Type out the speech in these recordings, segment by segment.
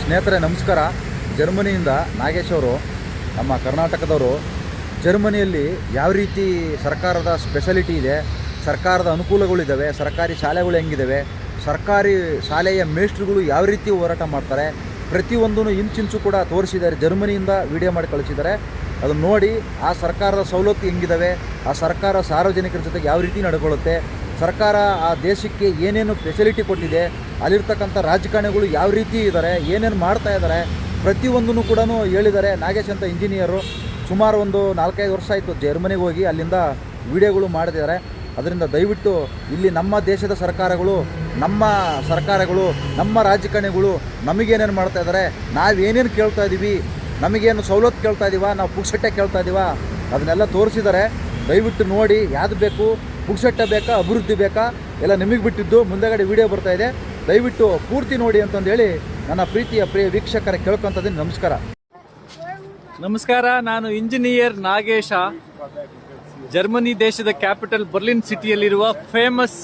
ಸ್ನೇಹಿತರೆ, ನಮಸ್ಕಾರ. ಜರ್ಮನಿಯಿಂದ ನಾಗೇಶ್ ಅವರು, ನಮ್ಮ ಕರ್ನಾಟಕದವರು, ಜರ್ಮನಿಯಲ್ಲಿ ಯಾವ ರೀತಿ ಸರ್ಕಾರದ ಸ್ಪೆಷಲಿಟಿ ಇದೆ, ಸರ್ಕಾರದ ಅನುಕೂಲಗಳಿದ್ದಾವೆ, ಸರ್ಕಾರಿ ಶಾಲೆಗಳು ಹೆಂಗಿದ್ದಾವೆ, ಸರ್ಕಾರಿ ಶಾಲೆಯ ಮೇಷ್ಟ್ರುಗಳು ಯಾವ ರೀತಿ ಹೋರಾಟ ಮಾಡ್ತಾರೆ ಪ್ರತಿಯೊಂದೂ ಇಂಚಿಂಚು ಕೂಡ ತೋರಿಸಿದ್ದಾರೆ, ಜರ್ಮನಿಯಿಂದ ವಿಡಿಯೋ ಮಾಡಿ ಕಳಿಸಿದ್ದಾರೆ. ಅದನ್ನು ನೋಡಿ, ಆ ಸರ್ಕಾರದ ಸವಲತ್ತು ಹೆಂಗಿದ್ದಾವೆ, ಆ ಸರ್ಕಾರ ಸಾರ್ವಜನಿಕರ ಜೊತೆಗೆ ಯಾವ ರೀತಿ ನಡ್ಕೊಳ್ಳುತ್ತೆ, ಸರ್ಕಾರ ಆ ದೇಶಕ್ಕೆ ಏನೇನು ಫೆಸಿಲಿಟಿ ಕೊಟ್ಟಿದೆ ಅಲ್ಲಿರ್ತಕ್ಕಂಥ ರಾಜಕಾರಣಿಗಳು ಯಾವ ರೀತಿ ಇದ್ದಾರೆ, ಏನೇನು ಮಾಡ್ತಾ ಇದ್ದಾರೆ, ಪ್ರತಿಯೊಂದನ್ನು ಕೂಡ ಹೇಳಿದ್ದಾರೆ ನಾಗೇಶ್ ಅಂತ ಇಂಜಿನಿಯರು. ಸುಮಾರು ಒಂದು ನಾಲ್ಕೈದು ವರ್ಷ ಆಯಿತು ಜರ್ಮನಿಗೆ ಹೋಗಿ ಅಲ್ಲಿಂದ ವಿಡಿಯೋಗಳು ಮಾಡಿದ್ದಾರೆ. ಅದರಿಂದ ದಯವಿಟ್ಟು ಇಲ್ಲಿ ನಮ್ಮ ದೇಶದ ಸರ್ಕಾರಗಳು, ನಮ್ಮ ಸರ್ಕಾರಗಳು, ನಮ್ಮ ರಾಜಕಾರಣಿಗಳು ನಮಗೇನೇನು ಮಾಡ್ತಾ ಇದ್ದಾರೆ ನಾವೇನೇನು ಕೇಳ್ತಾ ಇದ್ದೀವಿ ನಮಗೇನು ಸವಲತ್ತು ಕೇಳ್ತಾ ಇದ್ದೀವ ನಾವು ಪುಕ್ಸಟ್ಟೆ ಕೇಳ್ತಾ ಇದ್ದೀವ ಅದನ್ನೆಲ್ಲ ತೋರಿಸಿದ್ದಾರೆ. ದಯವಿಟ್ಟು ನೋಡಿ ಯಾವುದು ಬೇಕು ಪುಕ್ಸಟ್ಟೆ ಬೇಕಾ, ಅಭಿವೃದ್ಧಿ ಬೇಕಾ, ಎಲ್ಲ ನಿಮಗೆ ಬಿಟ್ಟಿದ್ದು. ಮುಂದೆಗಡೆ ವಿಡಿಯೋ ಬರ್ತಾ ಇದೆ. ದಯವಿಟ್ಟು ಪೂರ್ತಿ ನೋಡಿ ಅಂತಂದೇಳಿ ನನ್ನ ಪ್ರೀತಿಯ ಪ್ರಿಯ ವೀಕ್ಷಕರ ಕೇಳ್ಕೊಂತದ್ದೀನಿ. ನಮಸ್ಕಾರ. ನಮಸ್ಕಾರ, ನಾನು ಇಂಜಿನಿಯರ್ ನಾಗೇಶ. ಜರ್ಮನಿ ದೇಶದ capital Berlin ಸಿಟಿಯಲ್ಲಿರುವ famous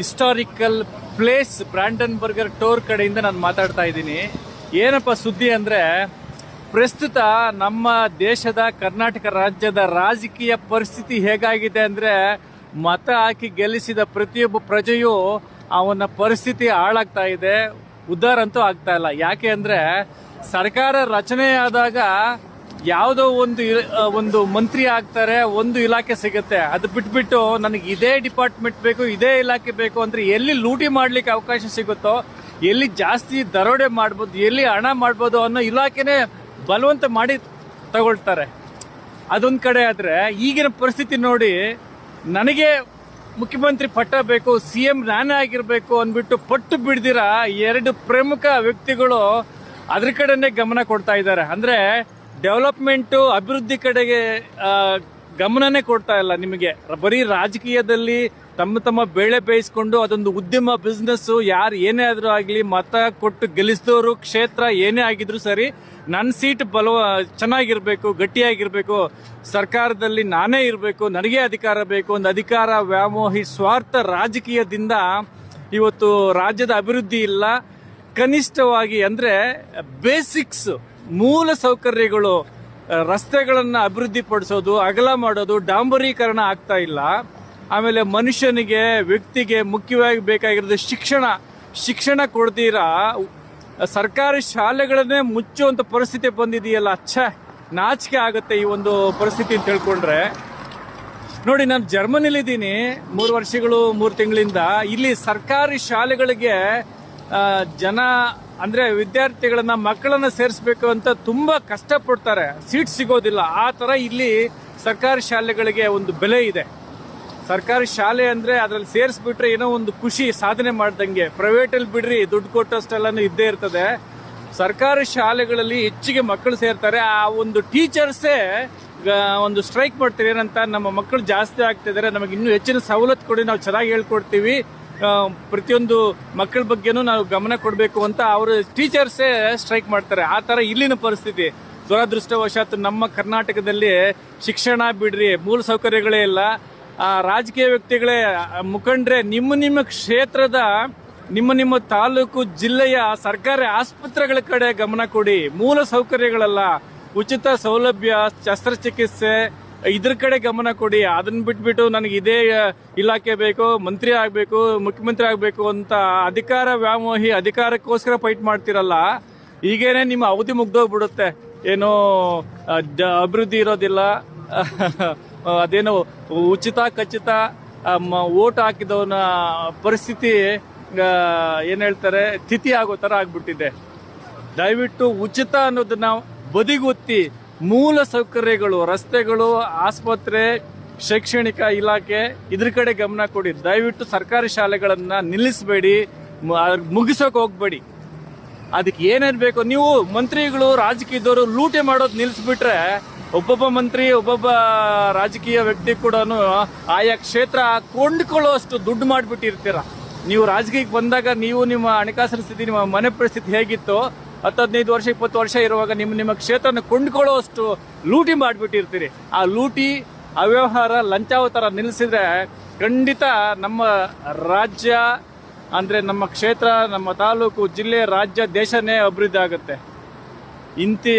historical place Brandenburger Tor ಕಡೆಯಿಂದ ನಾನು ಮಾತಾಡ್ತಾ ಇದ್ದೀನಿ. ಏನಪ್ಪ ಸುದ್ದಿ ಅಂದರೆ, ಪ್ರಸ್ತುತ ನಮ್ಮ ದೇಶದ ಕರ್ನಾಟಕ ರಾಜ್ಯದ ರಾಜಕೀಯ ಪರಿಸ್ಥಿತಿ ಹೇಗಾಗಿದೆ ಅಂದರೆ, ಮತ ಹಾಕಿ ಗೆಲ್ಲಿಸಿದ ಪ್ರತಿಯೊಬ್ಬ ಪ್ರಜೆಯೂ ಅವನ ಪರಿಸ್ಥಿತಿ ಹಾಳಾಗ್ತಾ ಇದೆ ಉದ್ಧಾರ ಅಂತೂ ಆಗ್ತಾ ಇಲ್ಲ. ಯಾಕೆ ಅಂದರೆ ಸರ್ಕಾರ ರಚನೆ ಆದಾಗ ಯಾವುದೋ ಒಂದು ಒಂದು ಮಂತ್ರಿ ಆಗ್ತಾರೆ, ಒಂದು ಇಲಾಖೆ ಸಿಗುತ್ತೆ. ಅದು ಬಿಟ್ಬಿಟ್ಟು ನನಗೆ ಇದೇ ಡಿಪಾರ್ಟ್ಮೆಂಟ್ ಬೇಕು, ಇದೇ ಇಲಾಖೆ ಬೇಕು ಅಂದರೆ ಎಲ್ಲಿ ಲೂಟಿ ಮಾಡ್ಲಿಕ್ಕೆ ಅವಕಾಶ ಸಿಗುತ್ತೋ, ಎಲ್ಲಿ ಜಾಸ್ತಿ ದರೋಡೆ ಮಾಡ್ಬೋದು, ಎಲ್ಲಿ ಹಣ ಮಾಡ್ಬೋದು ಅನ್ನೋ ಇಲಾಖೆನೇ ಬಲವಂತ ಮಾಡಿ ತಗೊಳ್ತಾರೆ. ಅದೊಂದು ಕಡೆ ಆದರೆ ಈಗಿನ ಪರಿಸ್ಥಿತಿ ನೋಡಿ ನನಗೆ ಮುಖ್ಯಮಂತ್ರಿ ಪಟ್ಟ ಬೇಕು ಸಿ ಎಂ ನಾನೇ ಆಗಿರಬೇಕು ಅಂದ್ಬಿಟ್ಟು ಪಟ್ಟು ಬಿಡ್ದಿರ ಎರಡು ಪ್ರಮುಖ ವ್ಯಕ್ತಿಗಳು ಅದ್ರ ಕಡೆನೆ ಗಮನ ಕೊಡ್ತಾ ಇದ್ದಾರೆ. ಅಂದ್ರೆ ಡೆವಲಪ್ಮೆಂಟ್ ಅಭಿವೃದ್ಧಿ ಕಡೆಗೆ ಗಮನನೇ ಕೊಡ್ತಾ ಇಲ್ಲ ನಿಮಗೆ. ಬರೀ ರಾಜಕೀಯದಲ್ಲಿ ತಮ್ಮ ತಮ್ಮ ಬೇಳೆ ಬೇಯಿಸ್ಕೊಂಡು ಅದೊಂದು ಉದ್ಯಮ ಬಿಸ್ನೆಸ್ ಯಾರು ಏನೇ ಆದ್ರೂ ಆಗಲಿ ಮತ ಕೊಟ್ಟು ಗೆಲ್ಲಿಸಿದವರು ಕ್ಷೇತ್ರ ಏನೇ ಆಗಿದ್ರು ಸರಿ ನನ್ನ ಸೀಟ್ ಬಲವ ಚೆನ್ನಾಗಿರಬೇಕು, ಗಟ್ಟಿಯಾಗಿರಬೇಕು, ಸರ್ಕಾರದಲ್ಲಿ ನಾನೇ ಇರಬೇಕು, ನನಗೆ ಅಧಿಕಾರ ಬೇಕು, ಒಂದು ಅಧಿಕಾರ, ವ್ಯಾಮೋಹಿ, ಸ್ವಾರ್ಥ ರಾಜಕೀಯದಿಂದ ಇವತ್ತು ರಾಜ್ಯದ ಅಭಿವೃದ್ಧಿ ಇಲ್ಲ. ಕನಿಷ್ಠವಾಗಿ ಅಂದ್ರೆ ಬೇಸಿಕ್ಸ್ ಮೂಲ ಸೌಕರ್ಯಗಳು, ರಸ್ತೆಗಳನ್ನ ಅಭಿವೃದ್ಧಿ ಪಡಿಸೋದು ಅಗಲ ಮಾಡೋದು, ಡಾಂಬರೀಕರಣ ಆಗ್ತಾ ಇಲ್ಲ. ಆಮೇಲೆ ಮನುಷ್ಯನಿಗೆ, ವ್ಯಕ್ತಿಗೆ ಮುಖ್ಯವಾಗಿ ಬೇಕಾಗಿರೋದು ಶಿಕ್ಷಣ. ಶಿಕ್ಷಣ ಕೊಡ್ತೀರಾ? ಸರ್ಕಾರಿ ಶಾಲೆಗಳನ್ನೇ ಮುಚ್ಚುವಂಥ ಪರಿಸ್ಥಿತಿ ಬಂದಿದೆಯಲ್ಲ ಅಚ್ಚ ನಾಚಿಕೆ ಆಗುತ್ತೆ ಈ ಒಂದು ಪರಿಸ್ಥಿತಿ ಅಂತ ಹೇಳ್ಕೊಂಡ್ರೆ ನೋಡಿ, ನಾನು ಜರ್ಮನಿಲಿದ್ದೀನಿ ಮೂರು ವರ್ಷಗಳು, ಮೂರು ತಿಂಗಳಿಂದ. ಇಲ್ಲಿ ಸರ್ಕಾರಿ ಶಾಲೆಗಳಿಗೆ ಜನ, ಅಂದರೆ ವಿದ್ಯಾರ್ಥಿಗಳನ್ನ, ಮಕ್ಕಳನ್ನ ಸೇರಿಸ್ಬೇಕು ಅಂತ ತುಂಬ ಕಷ್ಟಪಡ್ತಾರೆ. ಸೀಟ್ ಸಿಗೋದಿಲ್ಲ. ಆ ಥರ ಇಲ್ಲಿ ಸರ್ಕಾರಿ ಶಾಲೆಗಳಿಗೆ ಒಂದು ಬೆಲೆ ಇದೆ. ಸರ್ಕಾರಿ ಶಾಲೆ ಅಂದ್ರೆ ಅದ್ರಲ್ಲಿ ಸೇರಿಸ್ಬಿಟ್ರೆ ಏನೋ ಒಂದು ಖುಷಿ ಸಾಧನೆ ಮಾಡ್ದಂಗೆ. ಪ್ರೈವೇಟ್ ಅಲ್ಲಿ ಬಿಡ್ರಿ, ದುಡ್ಡು ಕೊಟ್ಟಷ್ಟೆಲ್ಲಾನು ಇದ್ದೇ ಇರ್ತದೆ. ಸರ್ಕಾರಿ ಶಾಲೆಗಳಲ್ಲಿ ಹೆಚ್ಚಿಗೆ ಮಕ್ಕಳು ಸೇರ್ತಾರೆ. ಆ ಒಂದು ಟೀಚರ್ಸೇ ಒಂದು ಸ್ಟ್ರೈಕ್ ಮಾಡ್ತಾರೆ. ಏನಂತ ನಮ್ಮ ಮಕ್ಕಳು ಜಾಸ್ತಿ ಆಗ್ತಿದ್ದಾರೆ ನಮಗೆ ಇನ್ನೂ ಹೆಚ್ಚಿನ ಸವಲತ್ತು ಕೊಡಿ, ನಾವು ಚೆನ್ನಾಗಿ ಹೇಳ್ಕೊಡ್ತೀವಿ. ಪ್ರತಿಯೊಂದು ಮಕ್ಕಳ ಬಗ್ಗೆನೂ ನಾವು ಗಮನ ಕೊಡಬೇಕು ಅಂತ ಅವರು ಟೀಚರ್ಸೇ ಸ್ಟ್ರೈಕ್ ಮಾಡ್ತಾರೆ. ಆ ಥರ ಇಲ್ಲಿನ ಪರಿಸ್ಥಿತಿ. ದುರದೃಷ್ಟವಶಾತ್ ನಮ್ಮ ಕರ್ನಾಟಕದಲ್ಲಿ ಶಿಕ್ಷಣ ಬಿಡ್ರಿ, ಮೂಲ ಸೌಕರ್ಯಗಳೇ ಇಲ್ಲ. ಆ, ರಾಜಕೀಯ ವ್ಯಕ್ತಿಗಳೇ ಮುಖಂಡ್ರೆ ನಿಮ್ಮ ನಿಮ್ಮ ಕ್ಷೇತ್ರದ ನಿಮ್ಮ ನಿಮ್ಮ ತಾಲೂಕು ಜಿಲ್ಲೆಯ ಸರ್ಕಾರಿ ಆಸ್ಪತ್ರೆಗಳ ಕಡೆ ಗಮನ ಕೊಡಿ. ಮೂಲ ಸೌಕರ್ಯಗಳಲ್ಲ ಉಚಿತ ಸೌಲಭ್ಯ ಶಸ್ತ್ರಚಿಕಿತ್ಸೆ ಇದ್ರ ಕಡೆ ಗಮನ ಕೊಡಿ. ಅದನ್ನ ಬಿಟ್ಬಿಟ್ಟು ನನಗೆ ಇದೇ ಇಲಾಖೆ ಬೇಕು ಮಂತ್ರಿ ಆಗಬೇಕು ಮುಖ್ಯಮಂತ್ರಿ ಆಗಬೇಕು ಅಂತ ಅಧಿಕಾರ ವ್ಯಾಮೋಹಿ ಅಧಿಕಾರಕ್ಕೋಸ್ಕರ ಫೈಟ್ ಮಾಡ್ತಿರಲ್ಲ ಈಗೇನೆ ನಿಮ್ಮ ಅವಧಿ ಮುಗ್ದೋಗ್ಬಿಡುತ್ತೆ. ಏನೋ ಅಭಿವೃದ್ಧಿ ಇರೋದಿಲ್ಲ. ಅದೇನೋ ಉಚಿತ ಖಚಿತ ಓಟ್ ಹಾಕಿದವನ ಪರಿಸ್ಥಿತಿ ಏನು ಹೇಳ್ತಾರೆ, ತಿಥಿ ಆಗೋ ತರ ಆಗ್ಬಿಟ್ಟಿದೆ. ದಯವಿಟ್ಟು ಉಚಿತ ಅನ್ನೋದನ್ನ ಬದಿಗೊತ್ತಿ, ಮೂಲ ಸೌಕರ್ಯಗಳು, ರಸ್ತೆಗಳು, ಆಸ್ಪತ್ರೆ, ಶೈಕ್ಷಣಿಕ ಇಲಾಖೆ, ಇದ್ರ ಕಡೆ ಗಮನ ಕೊಡಿ. ದಯವಿಟ್ಟು ಸರ್ಕಾರಿ ಶಾಲೆಗಳನ್ನ ನಿಲ್ಲಿಸಬೇಡಿ ಮುಗಿಸೋಕೆ ಹೋಗ್ಬೇಡಿ. ಅದಕ್ಕೆ ಏನೇನು ಬೇಕು, ನೀವು ಮಂತ್ರಿಗಳು, ರಾಜಕೀಯದವರು ಲೂಟಿ ಮಾಡೋದು ನಿಲ್ಲಿಸ್ಬಿಟ್ರೆ ಒಬ್ಬೊಬ್ಬ ಮಂತ್ರಿ, ಒಬ್ಬೊಬ್ಬ ರಾಜಕೀಯ ವ್ಯಕ್ತಿ ಕೂಡ ಆಯಾ ಕ್ಷೇತ್ರ ಕೊಂಡ್ಕೊಳ್ಳೋಷ್ಟು ದುಡ್ಡು ಮಾಡಿಬಿಟ್ಟಿರ್ತೀರ. ನೀವು ರಾಜಕೀಯಕ್ಕೆ ಬಂದಾಗ ನೀವು ನಿಮ್ಮ ಹಣಕಾಸಿನ ಸ್ಥಿತಿ, ನಿಮ್ಮ ಮನೆ ಪರಿಸ್ಥಿತಿ ಹೇಗಿತ್ತು ಹತ್ತು ಹದಿನೈದು ವರ್ಷ, ಇಪ್ಪತ್ತು ವರ್ಷ ಇರುವಾಗ ನಿಮ್ಮ ನಿಮ್ಮ ಕ್ಷೇತ್ರನ ಕೊಂಡ್ಕೊಳ್ಳೋಷ್ಟು ಲೂಟಿ ಮಾಡಿಬಿಟ್ಟಿರ್ತೀರಿ. ಆ ಲೂಟಿ, ಅವ್ಯವಹಾರ, ಲಂಚಾವತಾರ ನಿಲ್ಲಿಸಿದ್ರೆ ಖಂಡಿತ ನಮ್ಮ ರಾಜ್ಯ, ಅಂದರೆ ನಮ್ಮ ಕ್ಷೇತ್ರ, ನಮ್ಮ ತಾಲೂಕು, ಜಿಲ್ಲೆ, ರಾಜ್ಯ, ದೇಶನೇ ಅಭಿವೃದ್ಧಿ ಆಗುತ್ತೆ. ಇಂತಿ